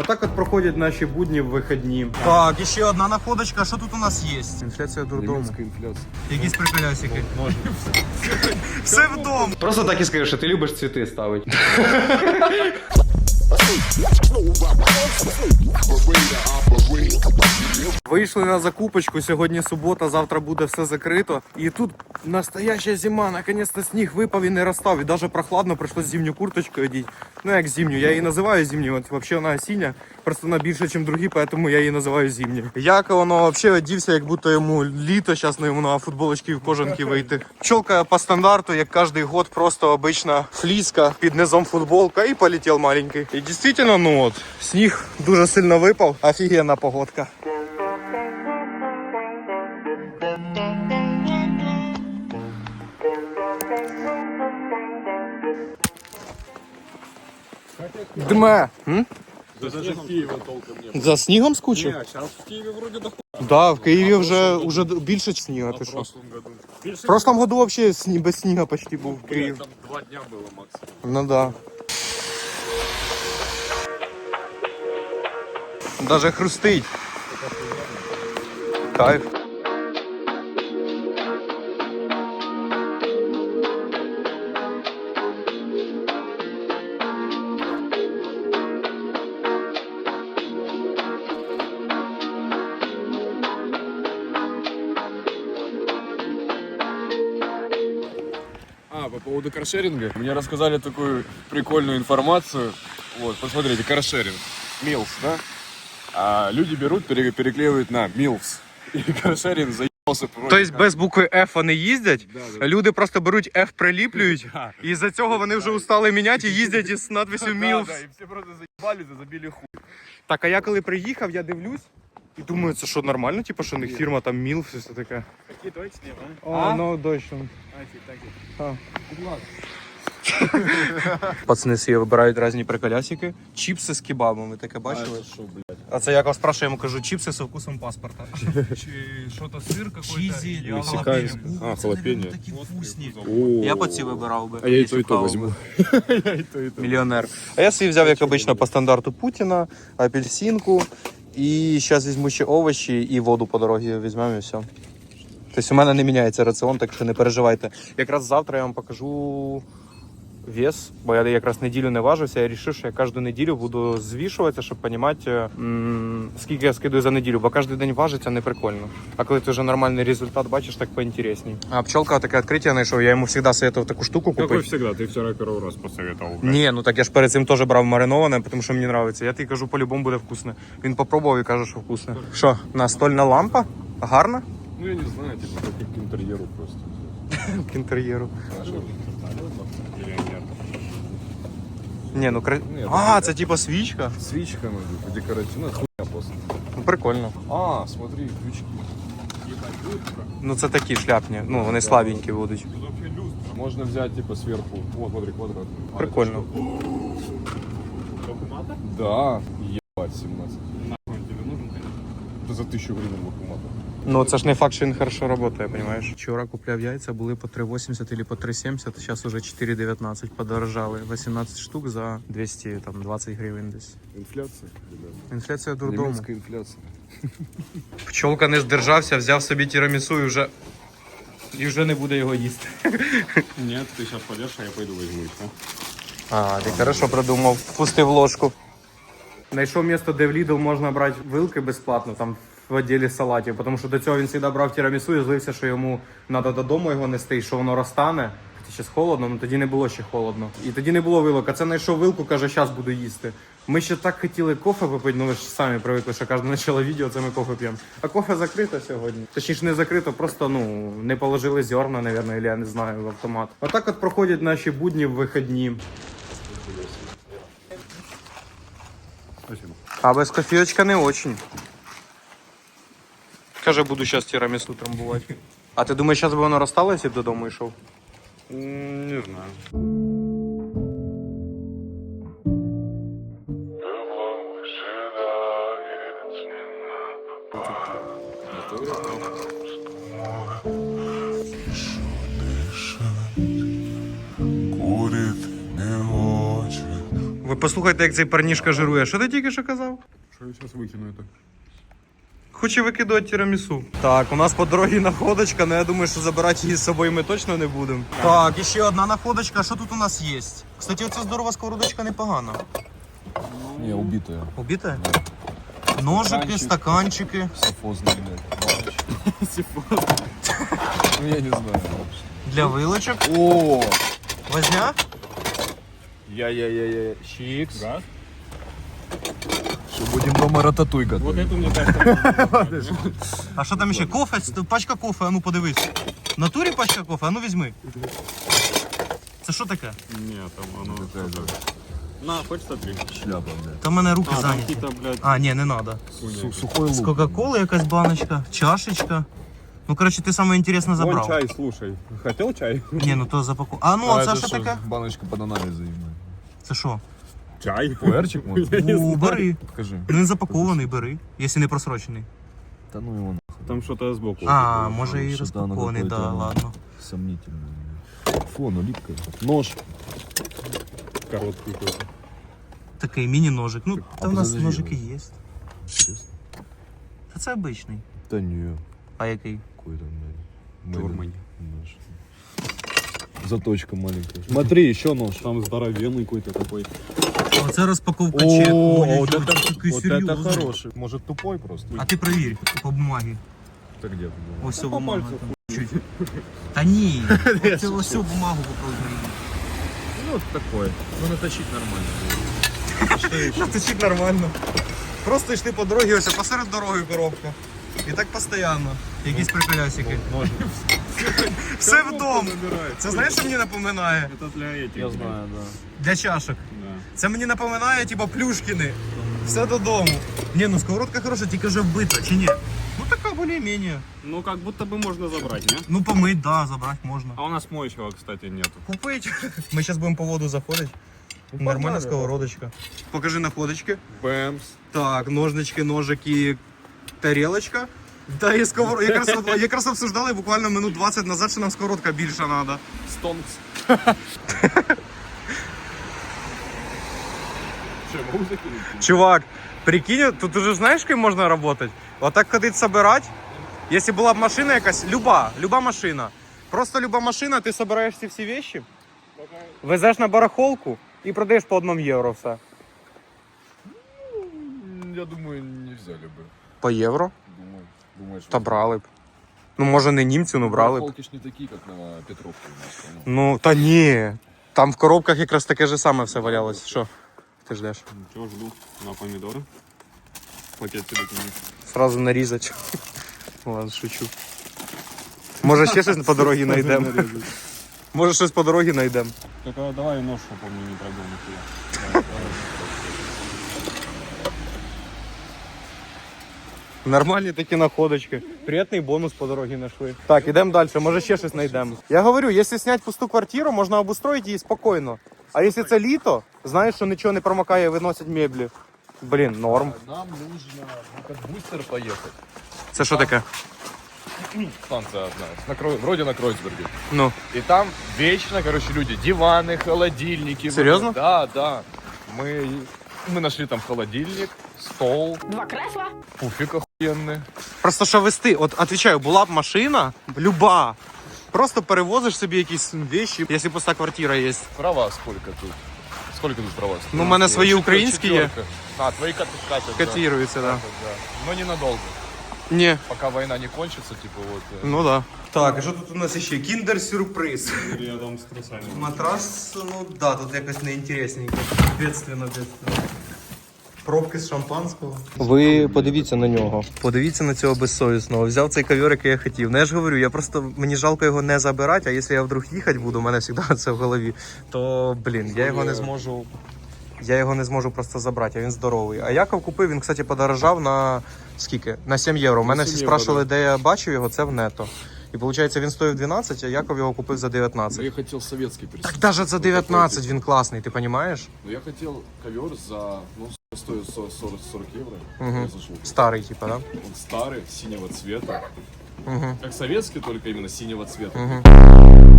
Отак от проходять наші будні в вихідні. Так, і ще одна находочка. Що тут у нас є? Інфляція дурдому. инфляция. Якісь приколясики. Все вдома. Просто так і скажи, що ти любиш цвіти ставити. Вийшли на закупочку. Сьогодні субота, завтра буде все закрито. І тут настояща зима. Наконець-то сніг випав і не розстав. І навіть прохладно прийшлось зимню курточку одіти. Ну як зимню, я її називаю зимню. От взагалі вона осіння. Просто вона більше, ніж другі, тому я її називаю зимньою. Як воно взагалі одівся, як будто йому літо, зараз йому на футболочки в кожанки вийти. Пчелка по стандарту, як кожен год, просто обична фліска під низом футболка і полетів маленький. І дійсно, ну от, сніг дуже сильно випав. Офігенна погодка. Дме. М? Даже в Киеве толком нет. За снігом скучив? Не, в вроде доходит Да, в Києві вже, вже більше сніга. Ти в що? прошлом году. В прошлом году вообще сні, без сніга почти був Блядь, там два дня было максимум. Ну да. Даже хрустить. Кайф. А, по поводу каршеринга. Мне рассказали такую прикольную информацию. Вот, посмотрите, каршеринг. Милс, да? А люди берут, пере- переклеивают на Милс. И каршеринг заебался просто. Тобто без букви F вони їздять, Да, да. люди просто беруть F приліплюють, Да. і за цього вони вже устали міняти і їздять із надписю Да, да, и все просто заебались и забили хуй. Так, а я коли приїхав, я дивлюсь і думаю, це що нормально, типу, що у них фірма там MILF, все таке. Какие точно, О, ну точно. А? Пацани собі вибирають різні приколясики. Чіпси з кебабами, таке бачили? что, блядь? А це я його спрашиваю, я йому кажу, чіпси з вкусом паспорта. Что-то сыр какой-то. Чизі, и Мексиканський. халапеньо. А, Це, халапеньо. такі вкусні. Я б оці вибирав би. А я и якщо то, и то. Я то. Мільйонер. А я собі взяв, як обично, по стандарту Путіна, апельсинку. І зараз візьму ще овочі і воду по дорозі візьмемо і все. Тобто у мене не міняється раціон, так що не переживайте. Якраз завтра я вам покажу вес, бо я якраз неділю не важився. Я вирішив, що я кожну неділю буду звішуватися, щоб розуміти, скільки я скидаю за неділю, бо кожен день важиться не прикольно. А коли ти вже нормальний результат бачиш, так поінтересній. А пчелка таке відкриття знайшов, я йому завжди советував таку штуку купити. Какой всегда, ты вчера первый раз посоветовал. блядь. Ні, ну так я ж перед цим теж брав мариноване, тому що мені подобається. Я тобі кажу, по-любому буде вкусне. Він попробував і каже, що вкусне. Що, настольна лампа? Гарна? Ну я не знаю, типа как к интерьеру просто. К інтер'єру. Миллионер. Ні, ну кра... Ні, А, це типа свічка. Свечка, ну, декоративная хуйня просто. Ну прикольно. А, смотри, крючки. Ну це такі шляпні. Ну вони слабенькі будуть. Можно взять, типа, сверху. Вот, смотри, квадрат. А, Прикольно. это- Да, ебать, 17. Это за тысячу гривен вакууматор. Ну це ж не факт, що він хорошо працює, розумієш? Вчора купляв яйця, були по 3,80 або по 3,70, зараз уже 4,19 подорожали. 18 штук за 220 гривень десь. Инфляция, ребята. Інфляція дурдому. Немецкая инфляция. Пчолка не здержався, взяв собі тірамісу і вже. І вже не буде його їсти. Нет, ты сейчас пойдешь, а я пойду возьму их, А, ти хорошо продумав. Впустив ложку. Знайшов місто, де в Lidl можна брати вилки безплатно, там в відділі салатів, тому що до цього він завжди брав тірамісу і злився, що йому треба додому його нести, і що воно розтане. Хоча зараз холодно, але тоді не було ще холодно. І тоді не було вилок. А це знайшов вилку, каже, зараз буду їсти. Ми ще так хотіли кофе попити, ну ви ж самі привикли, що кожне почало відео, це ми кофе п'ємо. А кофе закрито сьогодні. Точніше, не закрито, просто ну не положили зерна, напевно, або я не знаю, в автомат. Отак от проходять наші будні в вихідні. А без кофеечка не очень. Каже, буду зараз тірамісу трамбувати. А ти думаєш, зараз би воно розстало, якщо б додому йшов? Не знаю. Курит не хоче. Ви послухайте, як цей парнішка жирує. Що ти тільки що казав? Что я сейчас выкину это? Хоче викидувати тірамісу. Так, у нас по дорозі находочка, але я думаю, що забирати її з собою ми точно не будемо. Так, і ще одна находочка. Що тут у нас є? Кстати, оця здорова сковородочка непогана. Не, убитая. Убита? Ножики, стаканчики. Сифозный, блядь. Сифоз. Ну, я не знаю. Для вилочок. О! Возня. Я-я-я-я. Чикс. Что, будем дома рататуй готовить? Вот это мне кажется. А що там ще? Кофе? Пачка кофе, а ну подивись. В натурі пачка кофе, а ну візьми. Це що таке? Нет, там оно... На, хочешь смотри. шляпа, блядь. Та в мене руки А, там зайняті. какие-то, блядь, А, ні, не треба. Су- Сухой лук. З Кока-Коли якась баночка, чашечка. Ну, коротше, ти саме інтересне Вон забрав. чай, слушай. Хотел чай? Ні, ну то запаку. А ну, а це що таке? Баночка под анализы. Це що? Чай? Пуэрчик, может? Я не У, знаю. бери. Покажи. Ну, Він запакований, бери, якщо не просрочений. Да ну его нахуй. Там что-то сбоку. А, може і Що-то воно розпакований, да, какое-то, ну. ладно. Сомнительно. Фу, оно липкое. Нож. Короткий какой-то. Такий міні-ножик. Ну, А та в нас подожди, ножики ну. є. Серьезно? Та це обичний. Да не. А який? Какой там, блядь. Турмань. Нож. Заточка маленькая. Смотри, еще нож. Там здоровенный какой-то такой. Оце розпаковка чек. Ой, вот ой, это, такий вот это серйозний. хороший. Может тупой просто? А ти провір по бумагі. Это где ты? был? Ось по бумага. пальцю там чуть. Та ні, оце ось цю бумагу попробуй. Ну, вот такой. Ну, наточить нормально. Течить нормально. Просто йшли по дорозі, ось посеред дороги коробка. І так постійно. Якісь приколясики. Нож. Все вдома. Набирает. Це знаєш, що мені напоминає? Это для этих. Я блядь. знаю, да. Для чашок. Да. Це мені напоминає, типа, плюшкіни. Все додому. Ні, ну сковородка хороша, тільки вже вбита, чи ні? Ну така більш-менш. Ну, как будто бы можно забрать, не? Ну помить, да, забрати можна. А у нас моющего, кстати, нету. Купить. Ми зараз будемо по воду заходити. Нормальна погнали. сковородочка. Покажи находочки. Бэмс. Так, ножнички, ножики, тарелочка. Та і сковородка. Якраз, якраз обсуждали буквально минут 20 назад, що нам сковородка більше треба. Стонкс. Чувак, прикинь, тут уже знаєш, ким можна працювати? Отак ходить собирати. Якщо була б машина якась, люба, люба машина. Просто люба машина, ти збираєш ці всі вещи, везеш на барахолку і продаєш по одному євро все. Я думаю, не взяли бы. По євро? Думаешь, Та брали б. Ну, може, не німцю, ну брали б. Полки ж не такие, как на Петровке у нас. Ну, та ні. Там в коробках якраз таке ж саме все валялось. Що? Ти ждеш? Ничего, жду. На помидоры. Пакет тебе кинуть. Сразу нарізати. Ладно, шучу. Може ще щось по дорозі знайдемо. Може щось по дорозі знайдемо. Только давай нож, чтобы он мне не пробил нихуя. Нормальні такі находочки. Приятний бонус по дорозі знайшли. Так, ідемо далі, може ще щось знайдемо. Я говорю, якщо зняти пусту квартиру, можна обустроїти її спокійно. А якщо це літо, знаєш, що нічого не промокає, виносять меблі. Блін, норм. Нам нужно на как бустер поехать. Це що таке? Станция одна. На Крой- Вроде на Кройсберге. Ну, И там вечно, короче, люди. Диваны, холодильники. Серьезно? Да, да. Мы, мы нашли там холодильник, стол, Два кресла. пуфик охуенный. просто що вести, от отвечаю, була б машина, люба. Просто перевозиш собі якісь вещи, якщо пуста квартира є. Права сколько тут? Сколько тут права? Ну, у мене свої українські є. А, твои кат- катят, да. Да. Но ненадолго. Ні. Пока война не кончится, типа вот. э, Ну да. Так, і що тут у нас ще? Кіндер-сюрприз. Рядом с трусами. Матрас, ну да, тут якось неінтересненько. Бедственно, бедственно. Пробки з шампанського. Ви подивіться на нього. Подивіться на цього безсовісного. Взяв цей ковер, який я хотів. Ну я ж говорю, я просто мені жалко його не забирати, а якщо я вдруг їхати буду, у мене завжди це в голові, то блін, я його не зможу. Я його не зможу просто забрати, а він здоровий. А Яков купив, він, кстати, подорожав на скільки? На 7 євро. У мене всі євро, спрашували, де я бачив його, це в нето. І виходить, він стоїв 12, а Яков його купив за 19. Ну, я хотел советский Так присутствовать. даже за 19 він класний, ти розумієш? Ну, я хотел ковер за, ну, стоит 40, 40 евро. Мгм. Я. Старий, типа, да? Он старый, синего цвета. Угу. Как советский, только именно синего цвета. Угу.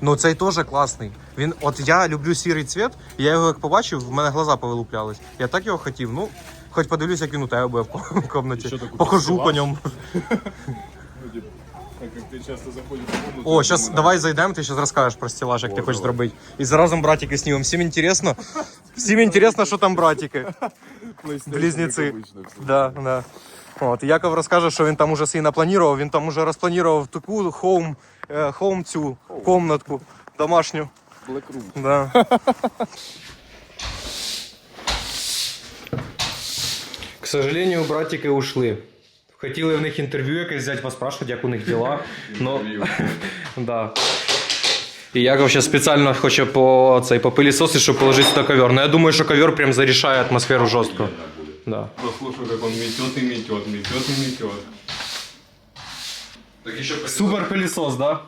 Ну цей теж класний. Він, от я люблю сірий цвіт, я його як побачив, в мене глаза повилуплялись. Я так його хотів. Ну, хоч подивлюсь, як він у тебе буде в таке, Похожу по ньому. Ну, так часто в комнату... О, зараз давай зайдемо, ти зараз розкажеш про стелаж, як ти хочеш давай. зробити. І заразу братики знімемо. Всім інтересно. Всім інтересно, що там братики. Близнеці. Да, да. От, Яков розкаже, що він там уже свій напланував, він там уже розпланував таку хоум, хоум цю комнатку домашню. Black Room. Да. К сожалению, братики ушли. Хотіли в них інтерв'ю якесь взяти, поспрашувати, як у них діла. Но... Да. І Яков зараз спеціально хоче по цей по пилісосі, щоб положити сюди ковер. Но я думаю, що ковер прям зарішає атмосферу жорстко. Да. Послушай, как он метет и метет, метет и метет. Так Супер пилісос, да?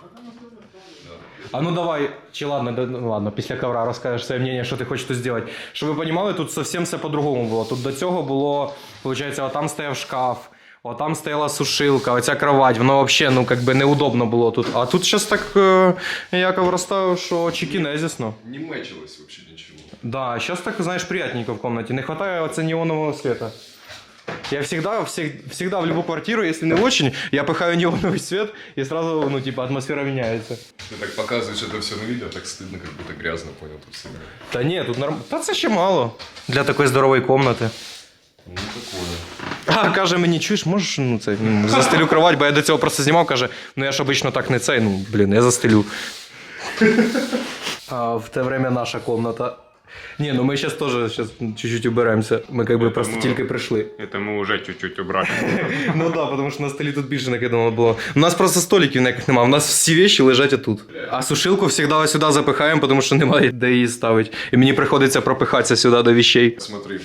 А ну давай, чи ладно, да, ну ладно, після ковра розкажеш своє мнение, що ти хочеш тут зробити. Щоб ви розуміли, тут зовсім все по-другому було. Тут до цього було, виходить, отам стояв шкаф, отам стояла сушилка, оця кровать, воно взагалі, ну, как би неудобно було тут. А тут зараз так е, Яков розставив, що чекінезісно. Не мэчилось вообще ничего. Да, сейчас так, знаешь, приятненько в комнате. Не хватает оце неонового света. Я всегда, всег- всегда в любую квартиру, если не очень, я пыхаю неоновый свет, и сразу, ну, типа, атмосфера меняется. Ты так показываешь это все на видео, так стыдно, как будто грязно, понял, тут все. Та ні, тут норм... Та це ще мало для такої здорової комнати. Ну, такое. А, каже мені, чуєш, можеш ну, це, ну, застелю кровать, бо я до цього просто знімав, каже, ну я ж обично так не цей, ну, блін, я застелю. А в те время наша комната. Ні, ну ми зараз теж щас чуть-чуть уберемося. Ми как би просто ми- тільки прийшли. Это мы уже чуть-чуть убрали. Ну да, потому що на столі тут більше накидано було. У нас просто столиків ніяких немає. У нас всі вещи лежать отут. А сушилку завжди сюди запихаємо, тому що немає де її ставити. І мені приходиться пропихатися сюди до вещей. Смотри,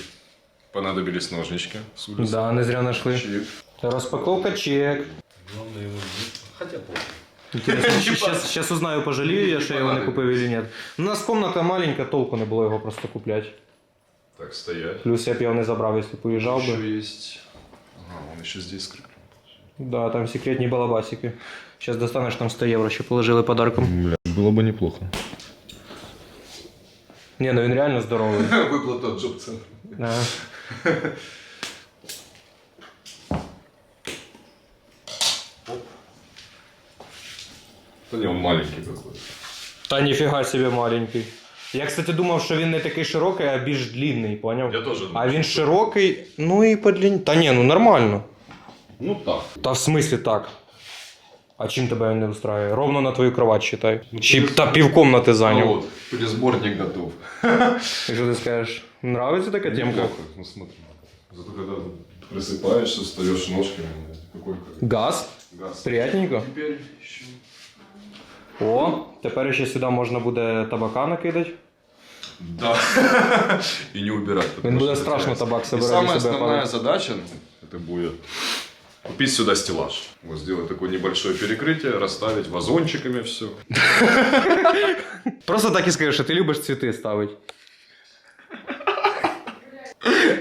понадобились ножнички с улицы. Да, не зря знайшли. Чик. Розпаковка чек. Главное его Хотя бы. Интересно, сейчас, сейчас узнаю, пожалею я, що я його не купив или ні. У нас комната маленька, толку не було його просто купляти. Так, стоять. Плюс я б його не забрав, якщо поїжджав Еще би. есть... Ага, он еще здесь скрыт. Да, там секретні балабасики. Сейчас достанеш там 100 євро, ще положили подарком. Бля, было бы неплохо. Ні, ну він реально здоровий. Выплата от джоб центра. Да. Да не, он маленький такой. Та ніфіга собі маленький. Я, кстати, думав, що він не такий широкий, а більш длинний, поняв? Я тоже думал, А він широкий, ну і по длині. Та ні, ну нормально. Ну так. Та в смислі так. А чим тебе він не устраює? Ровно на твою кровать считай. Чи та півкомнати Ну зайняв. вот, пересборник готов. І що ти скажеш? Нравиться така темка? Ну смотри. Зато когда просыпаешься, встаешь ножками, какой Газ? газ. Приятненько. Теперь еще. О, тепер ще сюди можна буде табака накидати. Да. И не убирать. потому Він буде что страшно теряется. табак И собирати самая себе основная падать. задача ну, это будет купить сюда стеллаж. Вот сделать такое небольшое перекрытие, расставить вазончиками все. Просто так і скажи, що ти любиш цвіти ставити.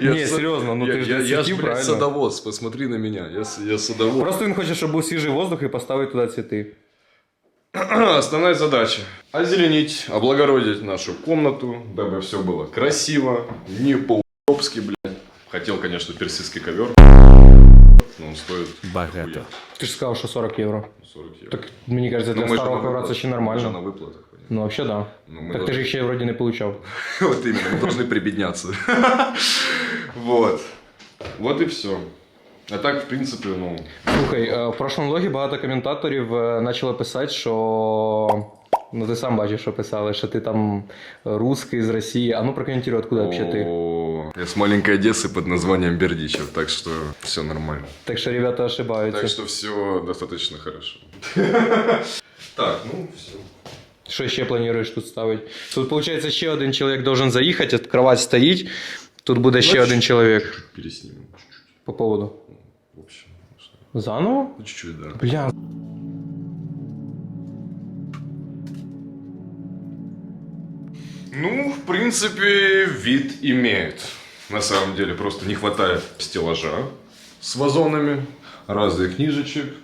Ні, серйозно, ну я, ти ж я, для я ж, цвітів, блядь, правильно? садовод, посмотри на меня. Я, с- я садовод. Просто він хоче, щоб був свіжий воздух і поставити туди цвіти. Основная задача – озеленить, облагородить нашу комнату, дабы все было красиво, не по-удобски, блядь. Хотел, конечно, персидский ковер, но он стоит Богато. Ти ж сказав, що 40 євро. 40 евро. Так мені кажеться, для Ну, мы же старого на ковра це выплатах. ще Мы же на нормально. выплатах. понятно. Ну, взагалі, да. Ну, мы Так ти должны- ж їх ще вроді не получав. Вот именно, мы должны прибедняться. Вот. Вот и все. А так, в принципе, ну... Слухай, е, в прошлому влогі багато коментаторів е, почали писати, що. Ну, ти сам бачиш, що писали, що ти там русский з Росії. А ну прокоментуй, откуда вообще ти. о, Я с маленькой Одессы под названием Бердичев, так что все нормально. Так що ребята ошибаються. Так что все достаточно хорошо. Так, ну все. Що ще плануєш тут ставити? Тут, виходить, ще один чоловік должен заїхати, кровать стоїть. Тут буде ще один чоловік. Переснимем чуть-чуть. По поводу. В общем, Заново? ну, чуть-чуть, да. Бля. Ну, в принципе, вид имеет. На самом деле, просто не хватает стеллажа с вазонами, разных книжечек.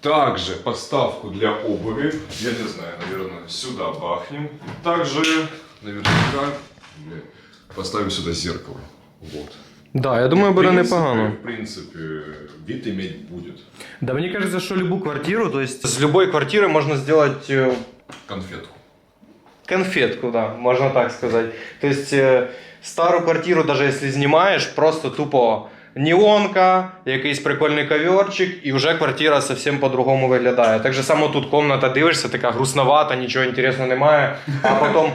Также подставку для обуви, я не знаю, наверное, сюда бахнем. Также, наверняка, блин, поставим сюда зеркало. Вот. Да, я думаю, буде В принципе, непогано. В принципе, вид иметь будет. Да, мне кажется, что любую квартиру, то есть с любой квартиры можно сделать э, Конфетку. конфетку, да, можно так сказать. То есть э, стару квартиру, даже если знімаєш, просто тупо неонка, якийсь прикольний коверчик, і вже квартира зовсім по-другому виглядає. Так же само тут комната дивишся, така грустновата, нічого інтересного немає. А потім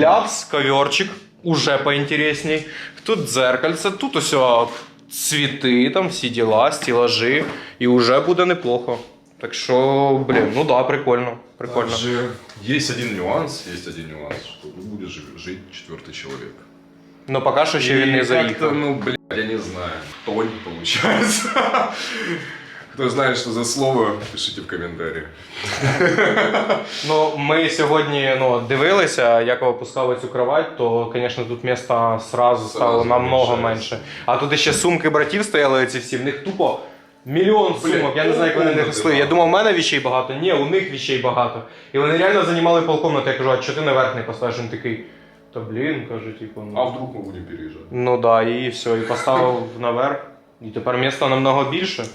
ляпс, коверчик, уже поінтересней. Тут дзеркальце, тут усе цвіти, там всі діла, стелажі, і вже буде неплохо. Так що, блін, ну да, прикольно. Прикольно. Также есть один нюанс, есть один нюанс, что тут будет жи- жить четвертый человек. Ну поки що ще він не И как-то, заїхав. ну, блядь, я не знаю, тонь получается. Кто знает, что за слово, пишите в комментариях. Ну, ми сьогодні ну, дивилися, як опускали цю кровать, то, звісно, тут міста сразу стало Сразу намного менше. А тут ще сумки братів стояли ці всі, в них тупо мільйон сумок. Я не знаю, як вони не несли. Я думав, у мене вещей багато. Ні, у них вещей багато. І вони реально займали полкомнати. Я кажу, а чого ти наверх не поставиш? Він такий. Та блін, каже, типу. А Ну, вдруг мы будем переезжать? ну да, і все, і поставив наверх. І тепер міста намного більше.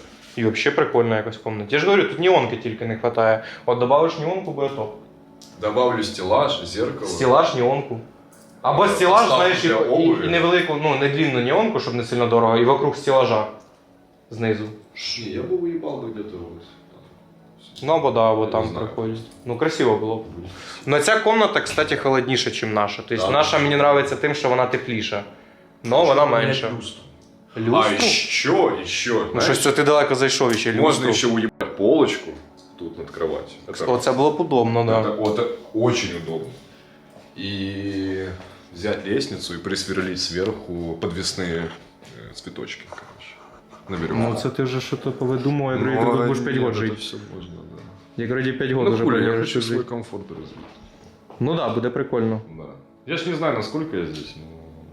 І взагалі прикольно якось в комнаті. Я ж говорю, тут неонки тільки не вистачає. От добавиш неонку, буде топ. Добавлю стеллаж, зеркало. Стілаж, неонку. Або Е, поставку знаєш, і, і, і невелику, ну, не длинну неонку, щоб не сильно дорого, і вокруг стілажа знизу. Не, я бы уебал бы где-то вот. Ну або да, або Я там не знаю. Ну, красиво було б. Но ця комната, кстати, холодніша, ніж наша. Тобто Да. наша мені подобається тим, що вона тепліша. Но вона менша. А Люстру? еще, еще. Ну щось це ти далеко зайшов ще Можно люстру. еще уебать полочку тут над кроватью. Это, Оце було б удобно, да. это, вот это очень удобно. И взять лестницу и присверлить сверху подвесные э, цветочки, короче. На веревку. Ну це ти вже щось повидумав, я говорю, ти тут будеш 5 нет, років это жити. все можно, да. Я говорю, 5 Ну, років вже хули, я плануєш хочу свой жити. комфорт развить. Ну да, буде прикольно. Да. Я ж не знаю, насколько я здесь, но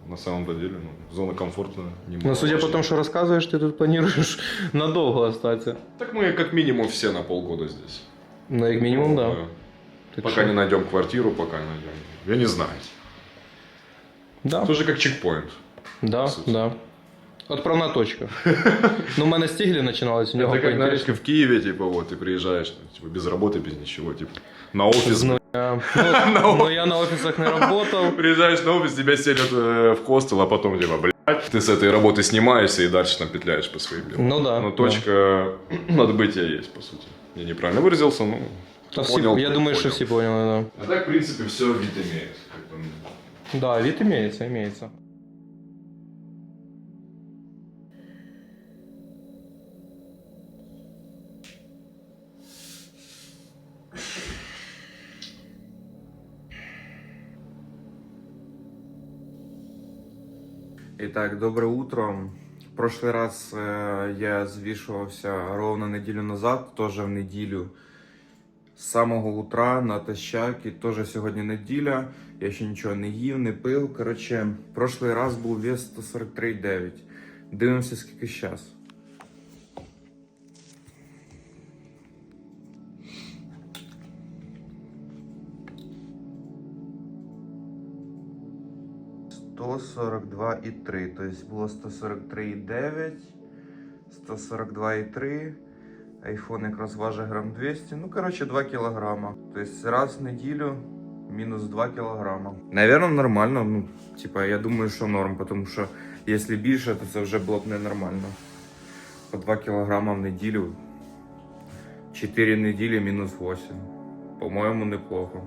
на самом-то деле, ну, зона комфорта не Ну, судя по тому, що розказуєш, ти тут плануєш надовго остатися. Так мы как минимум все на полгода здесь. Ну, як мінімум, да. Так Пока що- не найдем квартиру, пока не найдем. Я не знаю. Да, Тоже как чекпоинт. да, сути. да. Отправна точка. Ну, у мене стіглі починалися, у нього Это как, знаешь, поінтересніше. в Киеве, типа, вот, ты приезжаешь, ну, типа, без работы, без ничего, типа, на офис. Ну, я, ну, ну, я на офісах не працював. Приезжаешь на офис, тебя селят э, в хостел, а потом, типа, блядь, ты с этой работы снимаешься и дальше там петляешь по своим делам. Ну да. Но точка отбытия есть, по сути. Я неправильно выразился, но Та всі, понял, я ты думаю, що понял. всі поняли, А так, в принципе, все вид имеет. Как бы, да. Да, вид імеється, імеється. Итак, доброе утро. В прошлый раз э, я звішувався ровно неділю назад, тоже в неділю з самого утра натощак, і теж сьогодні неділя. Я ще нічого не їв, не пив. Коротше, прошлий раз був вес 143,9. Дивимося, скільки зараз. Сто сорок два і три. Тобто було 143,9, 142,3. Айфон якраз важить грам 200. Ну, коротше, 2 кілограма. Тобто раз в неділю мінус 2 кілограма. Наверно, нормально. Ну, типа, я думаю, що норм, тому що якщо більше, то це вже було б ненормально. По 2 кілограма в неділю. 4 неділі мінус 8. По-моєму, неплохо.